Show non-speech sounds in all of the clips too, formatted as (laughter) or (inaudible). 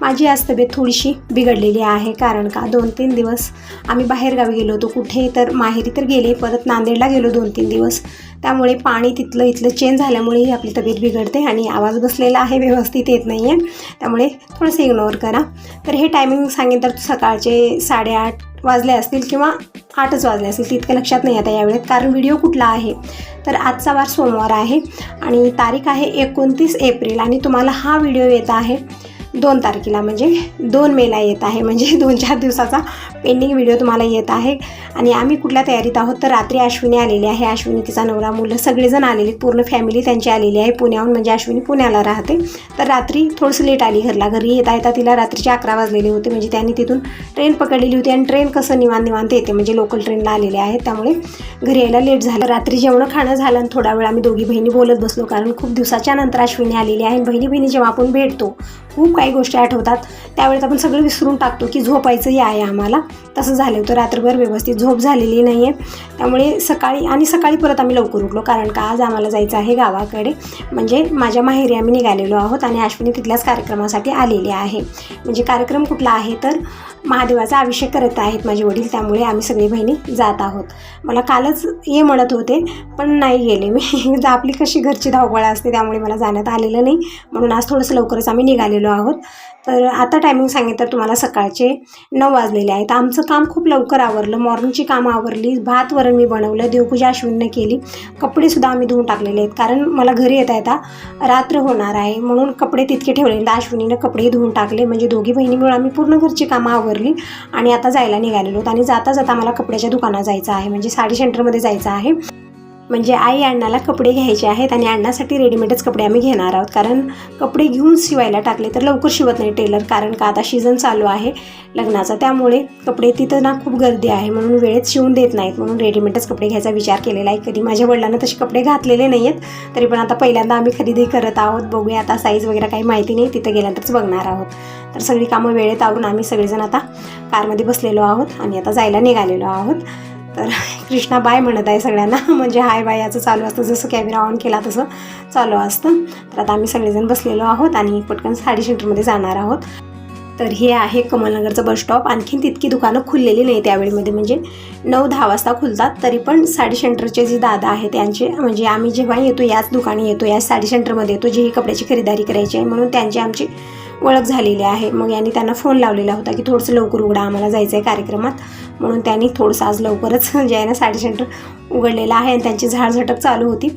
माझी आज तब्येत थोडीशी बिघडलेली आहे. कारण का? दोन तीन दिवस आम्ही बाहेरगावी गेलो होतो. कुठे तर माहेरी तर गेले परत नांदेडला गेलो दोन तीन दिवस. त्यामुळे पाणी तिथलं इथलं चेंज झाल्यामुळेही आपली तब्येत बिघडते आणि आवाज बसलेला आहे व्यवस्थित येत नाही आहे त्यामुळे थोडंसं इग्नोर करा. तर हे टायमिंग सांगेन तर सकाळचे साडेआठ वाजले असतील किंवा आठच वाजले असतील तितकं लक्षात नाही आता यावेळेत कारण व्हिडिओ कुठला आहे? तर आजचा वार सोमवार आहे आणि तारीख आहे एकोणतीस एप्रिल आणि तुम्हाला हा व्हिडिओ येत आहे. दोन तारखेला म्हणजे दोन मेला येत आहे म्हणजे दोन चार दिवसाचा पेंडिंग व्हिडिओ तुम्हाला येत आहे. आणि आम्ही कुठल्या तयारीत आहोत? तर रात्री अश्विनी आलेली आहे. अश्विनी तिचा नवरा मुलं सगळेजण आलेली पूर्ण फॅमिली त्यांची आलेली आहे. पुण्याहून म्हणजे अश्विनी पुण्याला राहते. तर रात्री थोडंसं लेट आली घरला. घरी येता येता तिला रात्रीचे अकरा वाजलेले होते. म्हणजे त्यांनी तिथून ट्रेन पकडलेली होती. आणि ट्रेन कसं निवांत निवांत येते. म्हणजे लोकल ट्रेनला आलेले आहेत. त्यामुळे घरी यायला लेट झालं. रात्री जेवणं खाणं झालं आणि थोडा वेळ आम्ही दोघी बहिणी बोलत बसलो. कारण खूप दिवसाच्या नंतर अश्विनी आलेली आहे. आणि बहिणी बहिणी जेव्हा आपण भेटतो खूप काही गोष्टी आठवतात. त्यावेळेस आपण सगळं विसरून टाकतो की झोपायचंही आहे आम्हाला. तसं झालं होतं. रात्रभर व्यवस्थित झोप झालेली नाही आहे त्यामुळे सकाळी आणि सकाळी परत आम्ही लवकर उठलो. कारण का आज आम्हाला जायचं आहे गावाकडे. म्हणजे माझ्या माहेरी आम्ही निघालेलो आहोत आणि अश्विनी तिथल्याच कार्यक्रमासाठी आलेली आहे. म्हणजे कार्यक्रम कुठला आहे तर महादेवाचा अभिषेक करत आहेत माझे वडील. त्यामुळे आम्ही सगळी बहिणी जात आहोत. मला कालच ये म्हणत होते पण नाही गेले मी. (laughs) आपली कशी घरची धावपळ असते त्यामुळे मला जाण्यात आलेलं नाही. म्हणून आज थोडंसं लवकरच आम्ही निघालेलो आहोत. तर आता टायमिंग सांगितलं तर तुम्हाला सकाळचे नऊ वाजलेले आहेत. आमचं काम खूप लवकर आवरलं. मॉर्निंगची कामं आवरली. भात वरण मी बनवलं. देवपूजा अश्विनने केली. कपडेसुद्धा आम्ही धुवून टाकलेले आहेत. कारण मला घरी येता येता रात्र होणार आहे. म्हणून कपडे तितके ठेवले तर अश्विनीनं कपडे धुवून टाकले. म्हणजे दोघी बहिणी मिळून आम्ही पूर्ण घरची कामं आवरली आणि आता जायला निघालेलो आहोत. आणि जाता जाता मला कपड्याच्या दुकानात जायचं आहे. म्हणजे साडी सेंटरमध्ये जायचं आहे. म्हणजे आई अण्णाला कपडे घ्यायचे आहेत आणि अण्णासाठी रेडीमेडच कपडे आम्ही घेणार आहोत. कारण कपडे घेऊन शिवायला टाकले तर लवकर शिवत नाही टेलर कारण का आता सीझन चालू आहे लग्नाचा. त्यामुळे कपडे तिथं ना खूप गर्दी आहे म्हणून वेळेत शिवून देत नाहीत. म्हणून रेडीमेडच कपडे घ्यायचा विचार केलेला आहे. कधी माझ्या वडिलांना तसे कपडे घातलेले नाही आहेत तरी पण आता पहिल्यांदा आम्ही खरेदी करत आहोत. बघूया आता साईज वगैरे काही माहिती नाही तिथं गेल्यानंतरच बघणार आहोत. तर सगळी कामं वेळेत आवरून आम्ही सगळेजण आता कारमध्ये बसलेलो आहोत आणि आता जायला निघालेलो आहोत. तर कृष्णा बाय म्हणत आहे सगळ्यांना (laughs) म्हणजे हाय बाय याचं चालू असतं जसं कॅमेरा ऑन केला तसं चालू असतं. तर आता आम्ही सगळेजण बसलेलो आहोत आणि पटकन साडी सेंटरमध्ये जाणार आहोत. तर हे आहे कमलनगरचं बस स्टॉप आणखीन तितकी दुकानं खुललेली नाही त्यावेळेमध्ये म्हणजे नऊ दहा वाजता खुलतात. तरी पण साडी सेंटरचे जे दादा आहेत त्यांचे म्हणजे आम्ही जेव्हा येतो याच दुकानी येतो याच साडी सेंटरमध्ये येतो जी कपड्याची खरेदी करायची आहे म्हणून त्यांची आमची ओळख झालेली आहे. मग यांनी त्यांना फोन लावलेला होता की थोडंसं लवकर उघडा आम्हाला जायचं आहे कार्यक्रमात. म्हणून त्यांनी थोडंसं आज लवकरच जे आहे ना साडी सेंटर उघडलेलं आहे आणि त्यांची झाडझटक चालू होती.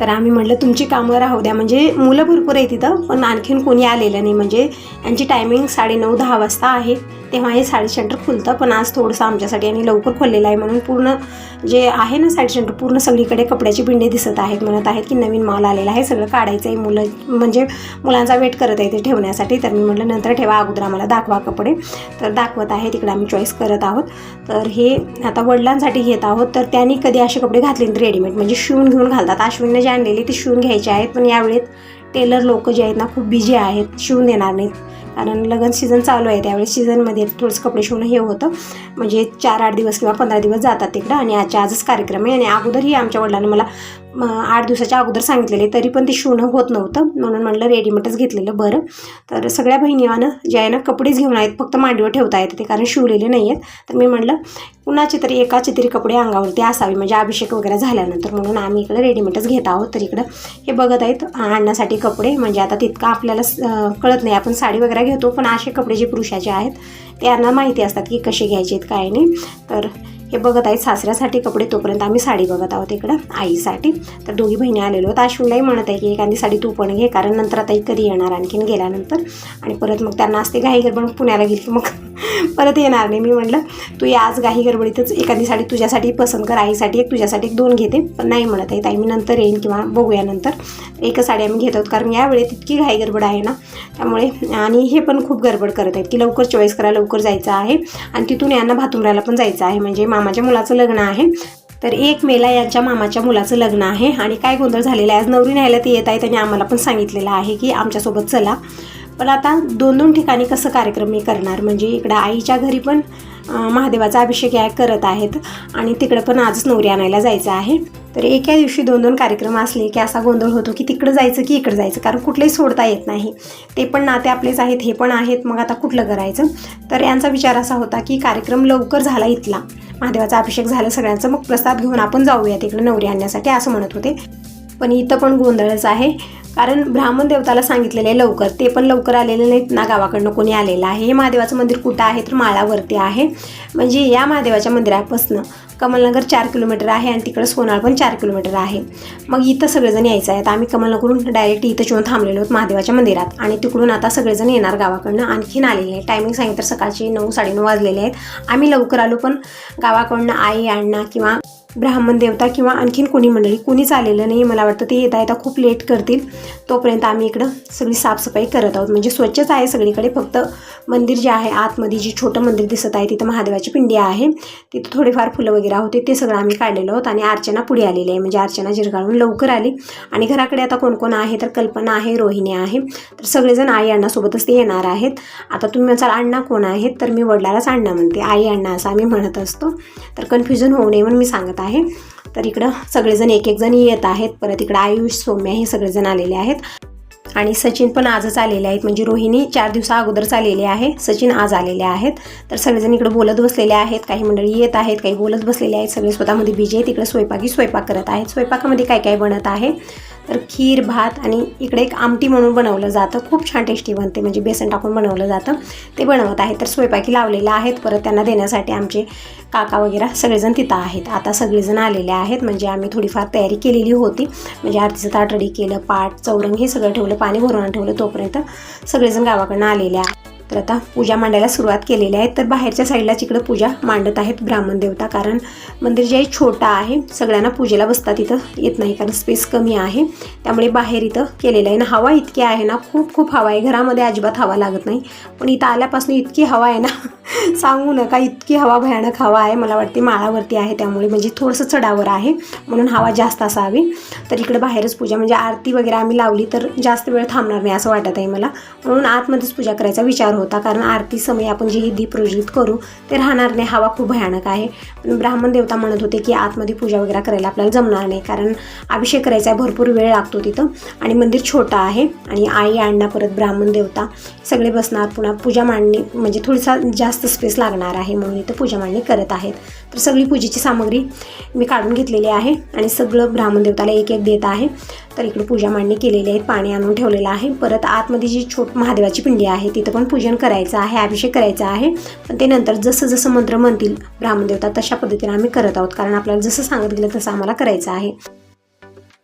तर आम्ही म्हटलं तुमची कामं राहू द्या. म्हणजे मुलं भरपूर आहे तिथं पण आणखीन कोणी आलेलं नाही. म्हणजे यांची टायमिंग साडेनऊ दहा वाजता आहे. तेव्हा हे साडी सेंटर खुलतं पण आज थोडंसं आमच्यासाठी आणि लवकर खोललेलं आहे म्हणून पूर्ण जे आहे ना साडी सेंटर पूर्ण सगळीकडे कपड्याची पिंडे दिसत आहेत म्हणत आहेत की नवीन माल आलेला आहे सगळं काढायचं आहे मुलं म्हणजे मुलांचा वेट करत आहे ते ठेवण्यासाठी. तर मी म्हटलं नंतर ठेवा अगोदर आम्हाला दाखवा कपडे. तर दाखवत आहे तिकडे आम्ही चॉईस करत आहोत. तर हे आता वडिलांसाठी घेत आहोत. तर त्यांनी कधी असे कपडे घातले रेडीमेड म्हणजे शिवून घेऊन घालतात. अश्विनने जे आणलेले ते शिवून घ्यायचे आहेत पण यावेळेत टेलर लोक जे आहेत ना खूप बिझी आहेत शिवून देणार नाहीत. कारण लग्न सीझन चालू आहे त्यावेळेस सीझनमध्ये थोडंसं कपडे शिवणं हे होतं. म्हणजे चार आठ दिवस किंवा पंधरा दिवस जातात तिकडं आणि आजच्या आजच कार्यक्रम आहे. आणि अगोदरही आमच्या वडिलांनी मला आठ दिवसाच्या अगोदर सांगितलेले तरी पण ते शिवणं होत नव्हतं. म्हणून म्हणलं रेडीमेडच घेतलेलं बरं. तर सगळ्या बहिणीवानं जे आहे ना कपडेच घेऊन आहेत फक्त मांडीवर ठेवता येते ते कारण शिवलेले नाही आहेत तर मी म्हणलं कुणाचे तरी एकाचे तरी कपडे अंगावरती असावे म्हणजे अभिषेक वगैरे झाल्यानंतर. म्हणून आम्ही इकडे रेडीमेडच घेत आहोत. तर इकडं हे बघत आहेत आणण्यासाठी कपडे. म्हणजे आता तितकं आपल्याला कळत नाही. आपण साडी वगैरे घेतो पण असे कपडे जे पुरुषाचे आहेत त्यांना माहिती असतात की कसे घ्यायचे आहेत काय नाही. तर हे बघत आहेत सासऱ्यासाठी कपडे तोपर्यंत आम्ही साडी बघत आहोत इकडं आईसाठी. तर दोघी बहिणी आलेलो तर अश्विनलाही म्हणत आहे की एखादी साडी तू पण घे कारण नंतर आता कधी येणार? आणखीन गेल्यानंतर. आणि परत मग त्यांना असते घाई पण पुण्याला गेली की मग परत येणार नाही. मी म्हटलं तू या आज काही गडबडीतच. एखादी साडी तुझ्यासाठी पसंत कर. आईसाठी एक तुझ्यासाठी एक दोन घेते. पण नाही म्हणत आहे ताई. मी नंतर येईन किंवा बघूया नंतर. एकच साडी आम्ही घेत आहोत. कारण यावेळेत इतकी घाई गडबड आहे ना. त्यामुळे आणि हे पण खूप गडबड करत आहेत की लवकर चॉईस करा लवकर जायचं आहे. आणि तिथून यांना भातुमराला पण जायचं आहे. म्हणजे मामाच्या मुलाचं लग्न आहे. तर एक मेला यांच्या मामाच्या मुलाचं लग्न आहे. आणि काय गोंधळ झालेला आहे? आज नवरी न्यायला ते येत आहे त्यांनी आम्हाला पण सांगितलेलं आहे की आमच्यासोबत चला. पण आता दोन दोन ठिकाणी कसं कार्यक्रम मी करणार? म्हणजे इकडं आईच्या घरी पण महादेवाचा अभिषेक या करत आहेत आणि तिकडं पण आजच नवरी आणायला जायचं आहे. तर एका दिवशी दोन दोन कार्यक्रम असले की असा गोंधळ होतो की तिकडं जायचं की इकडं जायचं कारण कुठलंही सोडता येत नाही. ते पण नाते आपलेच आहेत हे पण आहेत मग आता कुठलं करायचं? तर यांचा विचार असा होता की कार्यक्रम लवकर झाला इथला. महादेवाचा अभिषेक झाला सगळ्यांचं मग प्रसाद घेऊन आपण जाऊया तिकडे नवरी आणण्यासाठी असं म्हणत होते. पण इथं पण गोंधळच आहे. कारण ब्राह्मण देवताला सांगितलेलं आहे लवकर. ते पण लवकर आलेले नाहीत ना गावाकडनं कोणी आलेलं आहे. हे महादेवाचं मंदिर कुठं आहे तर माळावरती आहे. म्हणजे या महादेवाच्या मंदिरापासनं कमलनगर चार किलोमीटर आहे आणि तिकडं सोनाळ पण चार किलोमीटर आहे. मग इथं सगळेजण यायचं आहेत. आम्ही कमलनगरून डायरेक्ट इथं येऊन थांबलेलो आहोत महादेवाच्या मंदिरात. आणि तिकडून आता सगळेजण येणार गावाकडनं. आणखीन आलेले आहे टायमिंग सांगितलं तर सकाळचे नऊ साडेनऊ वाजलेले आहेत. आम्ही लवकर आलो पण गावाकडनं आई अण्णा किंवा ब्राह्मण देवता किंवा आणखीन कोणी मंडळी कोणीच आलेलं नाही मला वाटतं. ते येता येता खूप लेट करतील. तोपर्यंत आम्ही इकडं सगळी साफसफाई करत आहोत. म्हणजे स्वच्छच आहे सगळीकडे. फक्त मंदिर जे आहे आतमध्ये जे छोटं मंदिर दिसत आहे तिथं महादेवाची पिंडी आहे. तिथं थोडेफार फुलं वगैरे होते ते सगळं आम्ही काढलेलं आहोत आणि अर्चना पुढे आलेली आहे. म्हणजे अर्चना जिरगाळून लवकर आली. आणि घराकडे आता कोण कोण आहे तर कल्पना आहे रोहिणी आहे. तर सगळेजण आई अण्णासोबतच ते येणार आहेत. आता तुम्ही म्हणाल अण्णा कोण आहेत? तर मी वडिलालाच अण्णा म्हणते. आई अण्णा असं आम्ही म्हणत असतो. तर कन्फ्युजन होऊ नये म्हणून मी सांगत आहे. तर इकडं सगळेजण एक एक जण येत आहेत. परत इकडं आयुष सौम्या हे सगळेजण आलेले आहेत. आणि सचिन पण आजच आलेले आहेत. म्हणजे रोहिणी चार दिवसा अगोदरच आलेले आहे. सचिन आज आलेले आहेत. तर सगळेजण इकडे बोलत बसलेले आहेत. काही मंडळी येत आहेत काही बोलत बसलेले आहेत. सगळे स्वतःमध्ये बिजी आहेत. इकडे स्वयंपाकी स्वयंपाक करत आहेत. स्वयंपाकामध्ये काय काय बनत आहे? तर खीर भात आणि इकडे एक आमटी म्हणून बनवलं जातं. खूप छान टेस्टी बनते. म्हणजे बेसन टाकून बनवलं जातं. ते बनवत आहे तर स्वयंपाकी लावलेलं आहेत. परत त्यांना देण्यासाठी आमचे काका वगैरे सगळेजण तिथं आहेत. आता सगळेजण आलेले आहेत. म्हणजे आम्ही थोडीफार तयारी केलेली होती. म्हणजे आरतीचं ताटडी केलं पाट चौरंग हे सगळं ठेवलं पाणी भरून ठेवलं तोपर्यंत सगळेजण गावाकडनं आलेले आहेत. तर आता पूजा मांडायला सुरुवात केलेली आहे. तर बाहेरच्या साईडला तिकडं पूजा मांडत आहेत ब्राह्मण देवता कारण मंदिर जे आहे छोटं आहे सगळ्यांना पूजेला बसतात इथं येत नाही कारण स्पेस कमी आहे. त्यामुळे बाहेर इथं केलेलं आहे. ना हवा इतकी आहे ना खूप खूप हवा आहे. घरामध्ये अजिबात हवा लागत नाही. पण इथं आल्यापासून इतकी हवा आहे ना (laughs) सांगू नका इतकी हवा भयानक हवा आहे. मला वाटते माळावरती आहे त्यामुळे म्हणजे थोडंसं चढावर आहे म्हणून हवा जास्त असावी. तर इकडे बाहेरच पूजा म्हणजे आरती वगैरे आम्ही लावली तर जास्त वेळ थांबणार नाही असं वाटत आहे मला. म्हणून आतमध्येच पूजा करायचा विचार होता. कारण आरती समय आपण जे ही दीप प्रज्वलित करू ते राहणार नाही हवा खूप भयानक आहे. पण ब्राह्मण देवता म्हणत होते की आतमध्ये पूजा वगैरे करायला आपल्याला जमणार नाही कारण अभिषेक करायचा आहे भरपूर वेळ लागतो तिथं. आणि मंदिर छोटं आहे आणि आई अण्णा परत ब्राह्मण देवता सगळे बसणार पुन्हा पूजा मांडणी म्हणजे थोडीसा जास्त स्पेस लागणार आहे म्हणून इथं पूजा मांडणी करत आहेत. तर सगळी पूजेची सामग्री मी काढून घेतलेली आहे आणि सगळं ब्राह्मण देवताला एक एक देत आहे. तर इकडे पूजा मांडणी केलेली आहे पाणी आणून ठेवलेलं आहे. परत आतमध्ये जी छोट महादेवाची पिंडी आहे तिथं पण पूजन करायचं आहे अभिषेक करायचा आहे. पण ते नंतर जसं जसं मंत्र म्हणतील ब्राह्मण देवता तशा पद्धतीने आम्ही करत आहोत. कारण आपल्याला जसं सांगत गेलं तसं आम्हाला करायचं आहे.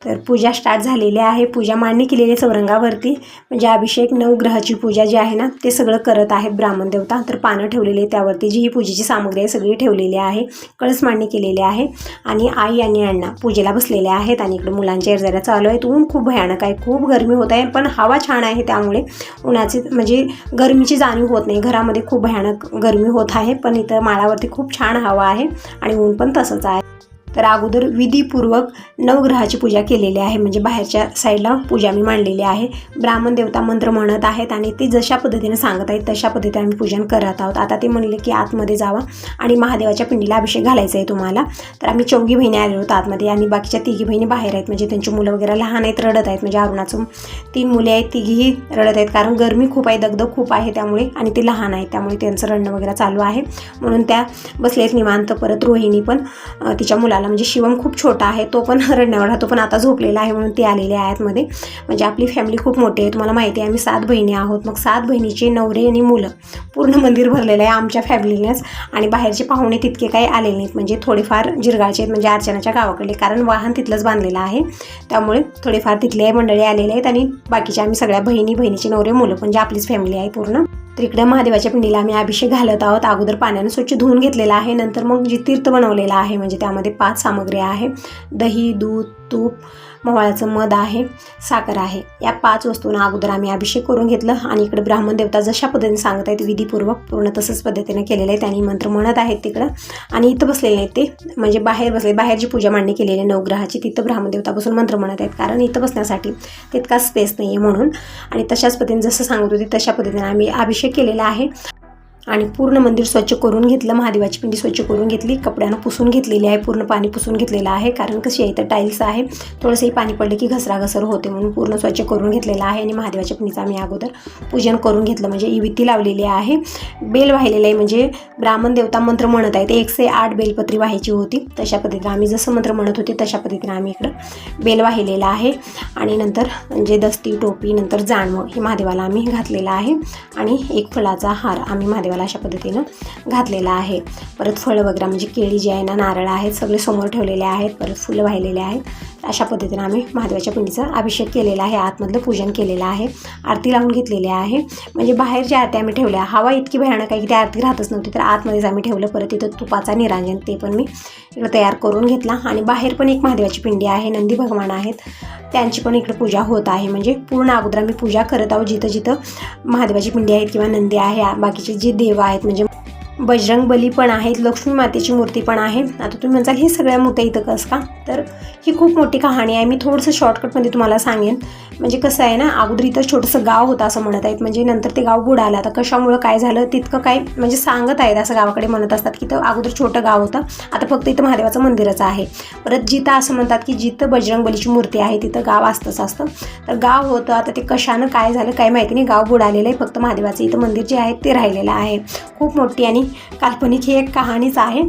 तर पूजा स्टार्ट झालेली आहे. पूजा मांडणी केलेली आहे चौरंगावरती म्हणजे अभिषेक नवग्रहाची पूजा जी आहे ना ते सगळं करत आहेत ब्राह्मण देवता. तर पानं ठेवलेली आहे त्यावरती. जी ही पूजेची सामग्री आहे सगळी ठेवलेली आहे. कळस मांडणी केलेली आहे. आणि आई आणि अण्णा पूजेला बसलेले आहेत आणि इकडे मुलांच्या एरजऱ्या चालू आहेत. ऊन खूप भयानक आहे. खूप गरमी होत आहे पण हवा छान आहे त्यामुळे उन्हाची म्हणजे गरमीची जाणीव होत नाही. घरामध्ये खूप भयानक गरमी होत आहे पण इथं माळावरती खूप छान हवा आहे आणि ऊन पण तसंच आहे. तर अगोदर विधीपूर्वक नवग्रहाची पूजा केलेली आहे. म्हणजे बाहेरच्या साईडला पूजा मी मांडलेली आहे. ब्राह्मण देवता मंत्र म्हणत आहेत आणि ते जशा पद्धतीने सांगत आहेत तशा पद्धतीने आम्ही पूजन करत आहोत. आता ते म्हणले की आतमध्ये जावा आणि महादेवाच्या पिंडीला अभिषेक घालायचा आहे तुम्हाला. तर आम्ही चौघी बहिणी आलेलो होतो आतमध्ये आणि बाकीच्या तिघी बहिणी बाहेर आहेत. म्हणजे त्यांची मुलं वगैरे लहान आहेत रडत आहेत. म्हणजे अरुणाचं तीन मुले आहेत तिघीही रडत आहेत. कारण गरमी खूप आहे दगदग खूप आहे त्यामुळे आणि ते लहान आहेत. त्यामुळे त्यांचं रडणं वगैरे चालू आहे. म्हणून त्या बसले आहेत निवांत. परत रोहिणी पण तिच्या मुलाला म्हणजे शिवम खूप छोटा आहे तो पण (laughs) रडण्यावर राहतो पण आता झोपलेला आहे म्हणून ते आलेले आहेत मध्ये म्हणजे आपली फॅमिली खूप मोठी आहे तुम्हाला माहिती आहे आम्ही सात बहिणी आहोत. मग सात बहिणीचे नवरे आणि मुलं पूर्ण मंदिर भरलेलं आहे आमच्या फॅमिलीनेच आणि बाहेरचे पाहुणे तितके काही आलेले नाहीत. म्हणजे थोडेफार जिरगाळचे आहेत म्हणजे अर्चनाच्या गावाकडले कारण वाहन तिथलंच बांधलेलं आहे. त्यामुळे थोडेफार तिथले मंडळी आलेले आहेत आणि बाकीच्या आम्ही सगळ्या बहिणी बहिणीचे नवरे मुलं म्हणजे आपलीच फॅमिली आहे पूर्ण. तर इकडे महादेवाच्या पिंडीला आम्ही अभिषेक घालत आहोत. अगोदर पाण्यानं स्वच्छ धुवून घेतलेला आहे. नंतर मग जी तीर्थ बनवलेला आहे म्हणजे त्यामध्ये पाच सामग्री आहे. दही दूध तूप मवाळाचं मध आहे साखर आहे. या पाच वस्तूंना अगोदर आम्ही अभिषेक करून घेतलं आणि इकडे ब्राह्मण देवता जशा पद्धतीने सांगत आहेत विधीपूर्वक पूर्ण तसंच पद्धतीने केलेलं आहे. त्यांनी मंत्र म्हणत आहेत तिकडं. आणि इथं बसलेले आहेत ते म्हणजे बाहेर बसले बाहेर जी पूजा मांडणी केलेली आहे नवग्रहाची. तिथं ब्राह्मण देवता बसून मंत्र म्हणत आहेत. कारण इथं बसण्यासाठी तितका स्पेस नाही आहे म्हणून. आणि तशाच पद्धतीने जसं सांगत होते तशा पद्धतीने आम्ही अभिषेक केलेला आहे. आणि पूर्ण मंदिर स्वच्छ करून घेतलं महादेवाची पिंडी स्वच्छ करून घेतली कपड्यानं पुसून घेतलेली आहे पूर्ण पाणी पुसून घेतलेलं आहे कारण कशी आहे तर टाईल्स आहे थोडंसंही पाणी पडलं की घसरा घसर होते म्हणून पूर्ण स्वच्छ करून घेतलेलं आहे आणि महादेवाच्या पिंडीचं आम्ही अगोदर पूजन करून घेतलं. म्हणजे इविती लावलेली आहे. बेल वाहिलेलं आहे म्हणजे ब्राह्मण देवता मंत्र म्हणत आहे ते एकशे आठ बेलपत्री व्हायची होती. तशा पद्धतीनं आम्ही जसं मंत्र म्हणत होते तशा पद्धतीनं आम्ही इकडं बेल वाहिलेलं आहे. आणि नंतर म्हणजे दस्ती टोपी नंतर जाणवं हे महादेवाला आम्ही घातलेलं आहे. आणि एक फळाचा हार आम्ही महादेव महादेवाला अशा पद्धतीनं घातलेला आहे. परत फळं वगैरे म्हणजे केळी जी आहे ना नारळ आहेत सगळे समोर ठेवलेले आहेत परत फुलं वाहिलेले आहेत. अशा पद्धतीनं आम्ही महादेवाच्या पिंडीचा अभिषेक केलेला आहे आतमधलं पूजन केलेलं आहे आरती लावून घेतलेली आहे. म्हणजे बाहेर ज्या आरती आम्ही ठेवल्या हवा इतकी भयानक आहे की त्या आरती राहतच नव्हती तर आतमध्येच आम्ही ठेवलं. परत तिथं तुपाचा निरांजन ते पण मी इकडं तयार करून घेतला. आणि बाहेर पण एक महादेवाची पिंडी आहे नंदी भगवान आहेत. त्यांची पण इकडे पूजा होत आहे. म्हणजे पूर्ण अगोदर आम्ही पूजा करत आहोत जिथं जिथं महादेवाची पिंडी आहेत किंवा नंदी आहे बाकीचे जे देव आहेत. म्हणजे बजरंग बली पण आहेत लक्ष्मी मातेची मूर्ती पण आहे. आता तुम्ही म्हणाल हे सगळ्या मूर्त्या इथं कसं का? तर ही खूप मोठी कहाणी आहे. मी थोडंसं शॉर्टकटमध्ये तुम्हाला सांगेन. म्हणजे कसं आहे ना अगोदर इथं छोटंसं गाव होतं असं म्हणत आहेत. म्हणजे नंतर ते गाव बुडालं. आता कशामुळं काय झालं तितकं काय म्हणजे सांगत आहेत असं गावाकडे म्हणत असतात की तर अगोदर छोटं गाव होतं. आता फक्त इथं महादेवाचं मंदिरच आहे. परत जिथं असं म्हणतात की जिथं बजरंग बलीची मूर्ती आहे तिथं गाव असतंच असतं. तर गाव होतं. आता ते कशानं काय झालं काय माहिती नाही. गाव बुडालेलं आहे. फक्त महादेवाचं इथं मंदिर जे आहे ते राहिलेलं आहे. खूप मोठी आणि काल्पनिक ही एक कहाणीच आहे.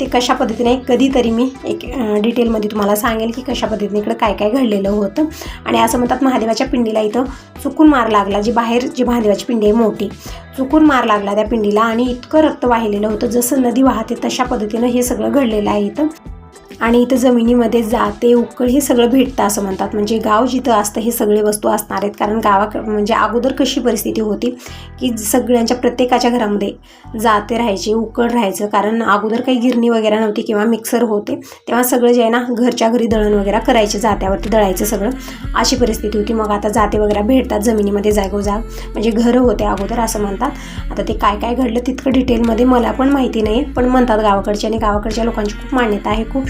ते कशा पद्धतीने कधीतरी मी एक डिटेलमध्ये तुम्हाला सांगेल की कशा पद्धतीने इकडं काय काय घडलेलं होतं. आणि असं म्हणतात महादेवाच्या पिंडीला इथं चुकून मार लागला जी बाहेर जी महादेवाची पिंडी आहे मोठी चुकून मार लागला त्या पिंडीला. आणि इतकं रक्त वाहिलेलं होतं जसं नदी वाहते तशा पद्धतीनं हे सगळं घडलेलं आहे इथं. आणि इथं जमिनीमध्ये जाते उकळ हे सगळं भेटतं असं म्हणतात. म्हणजे गाव जिथं असतं हे सगळे वस्तू असणार आहेत. कारण गावा म्हणजे अगोदर कशी परिस्थिती होती की सगळ्यांच्या प्रत्येकाच्या घरामध्ये जाते राहायचे उकळ राहायचं. कारण अगोदर काही गिरणी वगैरे नव्हती किंवा मिक्सर होते तेव्हा सगळं जे आहे ना घरच्या घरी दळण वगैरे करायचे जात्यावरती दळायचं सगळं. अशी परिस्थिती होती. मग आता जाते वगैरे भेटतात जमिनीमध्ये जागोजाग म्हणजे घरं होते अगोदर असं म्हणतात. आता ते काय काय घडलं तितकं डिटेलमध्ये मला पण माहिती नाही पण म्हणतात गावाकडचे आणि गावाकडच्या लोकांची खूप मान्यता आहे खूप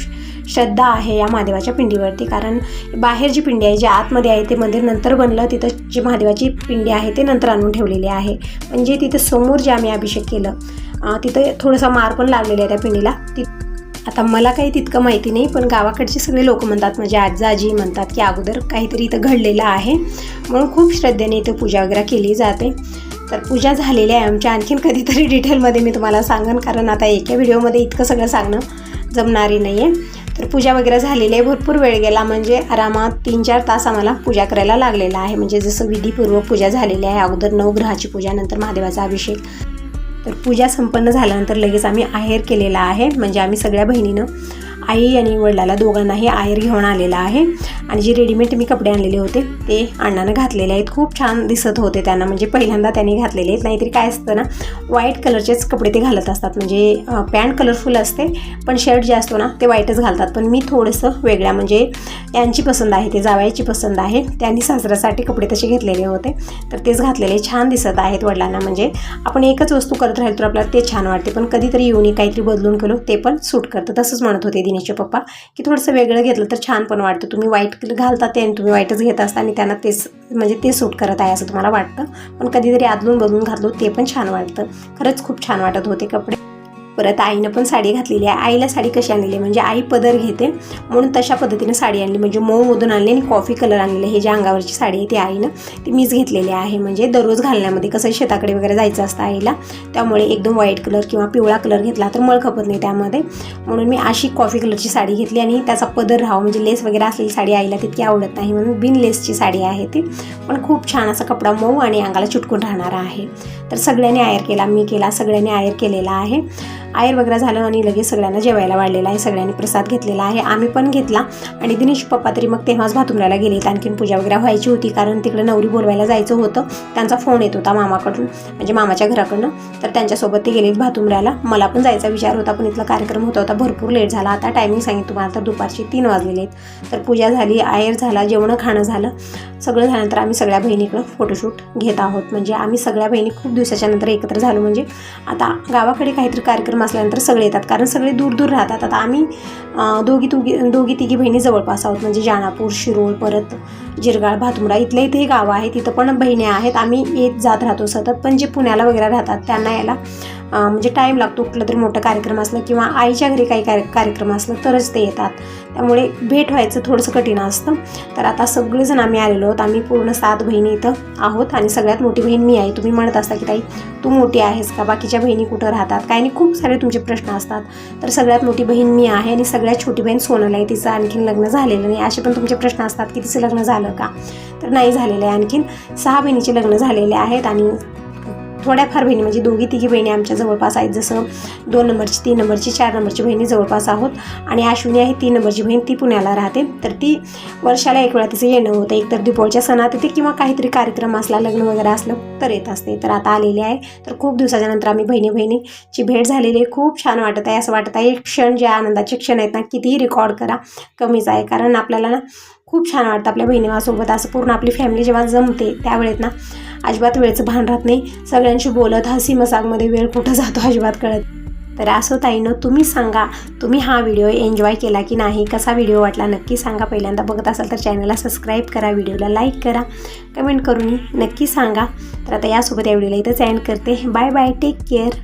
श्रद्धा आहे या महादेवाच्या पिंडीवरती. कारण बाहेर जी पिंडी आहे जी आतमध्ये आहे ते मंदिर नंतर बनलं. तिथं जी महादेवाची पिंडी आहे ते नंतर आणून ठेवलेली आहे. म्हणजे तिथं समोर जे आम्ही अभिषेक केलं तिथं थोडासा मार पण लागलेलं आहे त्या पिंडीला. ती आता मला काही तितकं माहिती नाही पण गावाकडचे सगळे लोक म्हणतात म्हणजे आजी आजी म्हणतात की अगोदर काहीतरी इथं घडलेलं आहे. म्हणून खूप श्रद्धेने इथं पूजा वगैरे केली जाते. तर पूजा झालेली आहे आमच्या. आणखीन कधीतरी डिटेलमध्ये मी तुम्हाला सांगेन कारण आता एका व्हिडिओमध्ये इतकं सगळं सांगणं जमणारी नाही आहे तर पूजा वगैरे झालेली आहे भरपूर वेळ गेला. म्हणजे आरामात तीन चार तास आम्हाला पूजा करायला लागलेला आहे. म्हणजे जसं विधीपूर्वक पूजा झालेली आहे अगोदर नवग्रहाची पूजा नंतर महादेवाचा अभिषेक. तर पूजा संपन्न झाल्यानंतर लगेच आम्ही आहेर केलेला आहे. म्हणजे आम्ही सगळ्या बहिणीनं आई आणि वडिलाला दोघांनाही आयर घेऊन आलेला आहे. आणि जे रेडीमेड मी कपडे आणलेले होते ते अण्णानं घातलेले आहेत. खूप छान दिसत होते त्यांना. म्हणजे पहिल्यांदा त्यांनी घातलेले आहेत. नाहीतरी काय असतं ना व्हाईट कलरचेच कपडे ते घालत असतात. म्हणजे पॅन्ट कलरफुल असते पण शर्ट जे असतो ना ते व्हाईटच घालतात. पण मी थोडंसं वेगळ्या म्हणजे यांची पसंत आहे ते जावयाची पसंत आहे. त्यांनी साजऱ्यासाठी कपडे तसे घेतलेले होते. तर तेच घातलेले छान दिसत आहेत वडिलांना. म्हणजे आपण एकच वस्तू करत राहिलो तर आपल्याला ते छान वाटते. पण कधीतरी येऊन काहीतरी बदलून केलो ते पण सूट करतं. तसंच म्हणत होते दिनेशचे पप्पा की थोडंसं वेगळं घेतलं तर छान पण वाटतं. तुम्ही वाईट घालता ते आणि तुम्ही वाईटच घेत असता आणि त्यांना तेच म्हणजे ते सूट करत आहे असं तुम्हाला वाटतं. पण कधीतरी आदलून बदलून घातलो ते पण छान वाटतं. खरंच खूप छान वाटत होते कपडे. परत आईनं पण साडी घातलेली आहे. आईला साडी कशी आणलेली म्हणजे आई पदर घेते म्हणून तशा पद्धतीनं साडी आणली. म्हणजे मऊ मधून आणली आणि कॉफी कलर आणलेले हे ज्या अंगावरची साडी आहे ती आईनं ती मीच घेतलेली आहे. म्हणजे दररोज घालण्यामध्ये कसं शेताकडे वगैरे जायचं असतं आईला त्यामुळे एकदम व्हाईट कलर किंवा पिवळा कलर घेतला तर मळ खपत नाही त्यामध्ये. म्हणून मी अशी कॉफी कलरची साडी घेतली आणि त्याचा पदर राहावा. म्हणजे लेस वगैरे असलेली साडी आईला तितकी आवडत नाही. म्हणून बिन लेसची साडी आहे ती. पण खूप छान असा कपडा मऊ आणि अंगाला चुटकून राहणारा आहे. तर सगळ्यांनी आयर केला मी केला सगळ्यांनी आयर केलेला आहे. आयर वगैरे झालं आणि लगेच सगळ्यांना जेवायला वाढलेला आहे सगळ्यांनी प्रसाद घेतलेला आहे. आम्ही पण घेतला आणि दिनेश पप्पा तरी मग तेव्हाच भातुमल्याला गेलेत आणखीन पूजा वगैरे व्हायची होती कारण तिकडे नवरी बोलवायला जायचं होतं. त्यांचा फोन येत होता मामाकडून म्हणजे मामाच्या घराकडनं. तर त्यांच्यासोबत ते गेलेत भातुमऱ्याला मला पण जायचा विचार होता पण इथला कार्यक्रम होता होता भरपूर लेट झाला. आता टायमिंग सांगितलं तुम्हाला तर दुपारचे तीन वाजलेले आहेत. तर पूजा झाली आयर झाला जेवणं खाणं झालं. सगळं झाल्यानंतर आम्ही सगळ्या बहिणीकडं फोटोशूट घेत आहोत. म्हणजे आम्ही सगळ्या बहिणी खूप दिवसाच्या नंतर एकत्र झालो. म्हणजे आता गावाकडे काहीतरी कार्यक्रम असल्यानंतर सगळे येतात. कारण सगळे दूर दूर राहतात. आता आम्ही दोघी तुघी दोघी तिघी बहिणी जवळपास आहोत. म्हणजे जानापूर शिरोळ परत जिरगाळ भातुमडा इथल्या इथे गावं आहेत तिथं पण बहिणी आहेत. आम्ही येत जात राहतो सतत. पण जे पुण्याला वगैरे राहतात त्यांना यायला म्हणजे टाईम लागतो कुठलं तरी मोठं कार्यक्रम असलं किंवा आईच्या घरी काही कार्य कार्यक्रम असलं तरच ते येतात. त्यामुळे भेट व्हायचं थोडंसं कठीण असतं. तर आता सगळेजण आम्ही आलेलो आहोत. आम्ही पूर्ण सात बहिणी इथं आहोत आणि सगळ्यात मोठी बहीण मी आहे. तुम्ही म्हणत असता की ताई तू मोठी आहेस का? बाकीच्या बहिणी कुठं राहतात? काही नाही खूप सारे तुमचे प्रश्न असतात. तर सगळ्यात मोठी बहीण मी आहे आणि सगळ्यात छोटी बहीण सोनल आहे. तिचं आणखीन लग्न झालेलं नाही. असे पण तुमचे प्रश्न असतात की तिचं लग्न झालं का? तर नाही झालेलं आहे. आणखीन सहा बहिणीचे लग्न झालेले आहेत आणि थोड्याफार बहिणी म्हणजे दोघी तिघी बहिणी आमच्या जवळपास आहेत. जसं दोन नंबरची तीन नंबरची चार नंबरची बहिणी जवळपास आहोत. आणि अश्विनी आहे तीन नंबरची बहीण ती पुण्याला राहते. तर ती वर्षाला एक वेळा तिचं येणं होतं. एकतर दीपावलीच्या सणात येते किंवा काहीतरी कार्यक्रम असला लग्न वगैरे असलं तर येत असते. तर आता आलेली आहे. तर खूप दिवसाच्या नंतर आम्ही बहिणी बहिणीची भेट झालेली आहे. खूप छान वाटत आहे. असं वाटत आहे एक क्षण जे आनंदाचे क्षण आहेत ना कितीही रेकॉर्ड करा कमीच आहे. कारण आपल्याला ना खूप छान वाटतं आपल्या बहिणीसोबत असं पूर्ण आपली फॅमिली जेव्हा जमते त्यावेळेत ना अजिबात वेळेचं भान राहत नाही. सगळ्यांशी बोलत हसी मसागमध्ये वेळ कुठं जातो अजिबात कळत तर असं ताईनं तुम्ही सांगा तुम्ही हा व्हिडिओ एन्जॉय केला की नाही? कसा व्हिडिओ वाटला नक्की सांगा. पहिल्यांदा बघत असाल तर चॅनलला सबस्क्राईब करा व्हिडिओला लाईक करा कमेंट करून नक्की सांगा. तर आता यासोबत या व्हिडिओला इथंच एंड करते. Bye bye take care